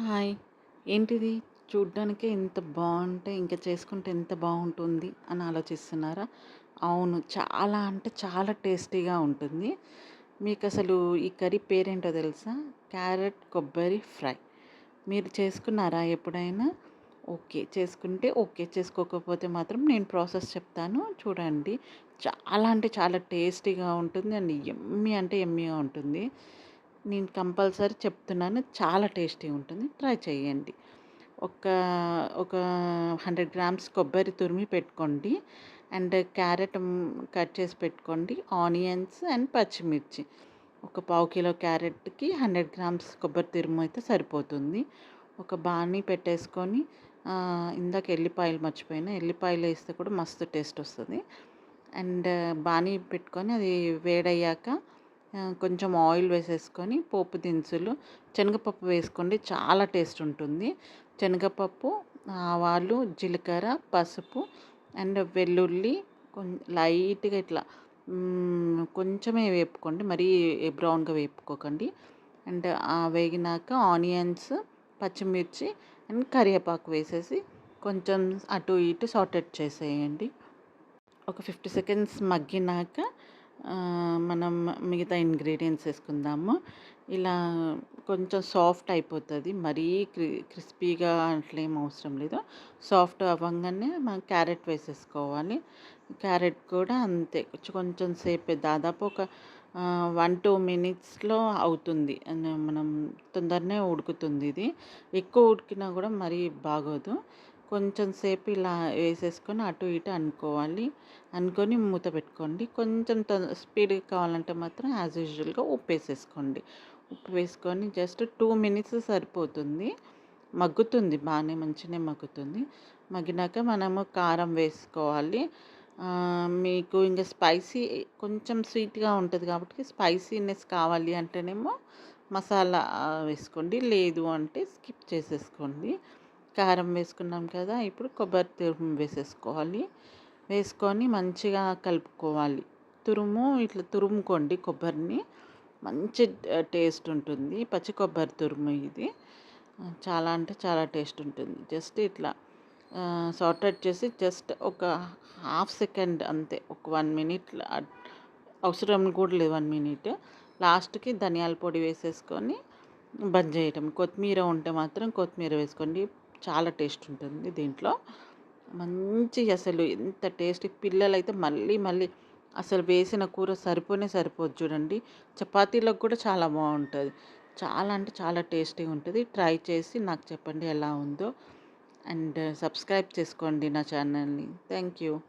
Hi. ఏంటిది? చూడ్డానికే ఇంత బాగుంటే ఇంకా చేసుకుంటే ఎంత బాగుంటుంది అని ఆలోచిస్తున్నారా? అవును చాలా అంటే చాలా టేస్టీగా ఉంటుంది. మీకు అసలు ఈ కర్రీ పేరేంటో తెలుసా? క్యారెట్ కొబ్బరి ఫ్రై. మీరు చేసుకున్నారా ఎప్పుడైనా? ఓకే చేసుకుంటే ఓకే. చేసుకోకపోతే మాత్రం నేను ప్రాసెస్ చెప్తాను. చూడండి. చాలా అంటే చాలా టేస్టీగా ఉంటుంది అండ్ ఎమ్మి అంటే ఎమ్మిగా ఉంటుంది. నేను కంపల్సరీ చెప్తున్నాను చాలా టేస్టీ ఉంటుంది. ట్రై చేయండి ఒక ఒక హండ్రెడ్ గ్రామ్స్ కొబ్బరి తురిమి పెట్టుకోండి. అండ్ క్యారెట్ కట్ చేసి పెట్టుకోండి. ఆనియన్స్ అండ్ పచ్చిమిర్చి. ఒక పావు కిలో క్యారెట్కి హండ్రెడ్ గ్రామ్స్ కొబ్బరి తురుము అయితే సరిపోతుంది. ఒక బాణీ పెట్టేసుకొని ఇందాక ఎల్లిపాయలు మర్చిపోయినా ఎల్లిపాయలు వేస్తే కూడా మస్తు టేస్ట్ వస్తుంది. అండ్ బాణీ పెట్టుకొని అది వేడయ్యాక కొంచెం ఆయిల్ వేసేసుకొని పోపు దినుసులు శనగపప్పు వేసుకోండి చాలా టేస్ట్ ఉంటుంది. శనగపప్పు ఆవాలు జీలకర్ర పసుపు అండ్ వెల్లుల్లి లైట్గా ఇట్లా కొంచెమే వేపుకోండి మరీ బ్రౌన్గా వేపుకోకండి. అండ్ వేగినాక ఆనియన్స్ పచ్చిమిర్చి అండ్ కరివేపాకు వేసేసి కొంచెం అటు ఇటు సాటెడ్ చేసేయండి. ఒక ఫిఫ్టీ సెకండ్స్ మగ్గినాక మనం మిగతా ఇంగ్రీడియంట్స్ వేసుకుందాము. ఇలా కొంచెం సాఫ్ట్ అయిపోతుంది. మరీ క్రి క్రిస్పీగా అట్లా ఏం అవసరం లేదు. సాఫ్ట్ అవ్వగానే మనం క్యారెట్ వేసేసుకోవాలి. క్యారెట్ కూడా అంతే. కొంచెం సేపు. దాదాపు ఒక వన్ టూ మినిట్స్లో అవుతుంది. మనం తొందరనే ఉడుకుతుంది ఇది. ఎక్కువ ఉడికినా కూడా మరీ బాగోదు. కొంచెం సేపు ఇలా వేసేసుకొని అటు ఇటు అనుకోవాలి. అనుకొని మూత పెట్టుకోండి. కొంచెం స్పీడ్గా కావాలంటే మాత్రం యాజ్ యూజువల్గా ఉప్పు వేసేసుకోండి ఉప్పు వేసుకొని జస్ట్ టూ మినిట్స్ సరిపోతుంది. మగ్గుతుంది. బాగానే మంచిగానే మగ్గుతుంది. మగ్గినాక మనము కారం వేసుకోవాలి. మీకు ఇంకా స్పైసీ కొంచెం స్వీట్గా ఉంటుంది కాబట్టి స్పైసీనెస్ కావాలి అంటేనేమో మసాలా వేసుకోండి. లేదు అంటే స్కిప్ చేసేసుకోండి. కారం వేసుకున్నాం కదా ఇప్పుడు కొబ్బరి తురుము వేసేసుకోవాలి. వేసుకొని మంచిగా కలుపుకోవాలి. తురుము ఇట్లా తురుముకోండి కొబ్బరిని. మంచి టేస్ట్ ఉంటుంది. పచ్చి కొబ్బరి తురుము ఇది. చాలా అంటే చాలా టేస్ట్ ఉంటుంది. జస్ట్ ఇట్లా సార్టెడ్ చేసి జస్ట్ ఒక హాఫ్ సెకండ్ అంతే ఒక వన్ మినిట్ అవసరం కూడా లేదు వన్ మినిట్. లాస్ట్కి ధనియాల పొడి వేసేసుకొని బంద్ చేయటం. కొత్తిమీర ఉంటే మాత్రం కొత్తిమీర వేసుకోండి. చాలా టేస్ట్ ఉంటుంది దీంట్లో. మంచి అసలు ఎంత టేస్ట్. పిల్లలైతే మళ్ళీ మళ్ళీ అసలు వేసిన కూర సరిపోనే సరిపోదు చూడండి. చపాతీలకు కూడా చాలా బాగుంటుంది. చాలా అంటే చాలా టేస్టీగా ఉంటుంది. ట్రై చేసి నాకు చెప్పండి ఎలా ఉందో. అండ్ సబ్స్క్రైబ్ చేసుకోండి నా ఛానల్ని. Thank you.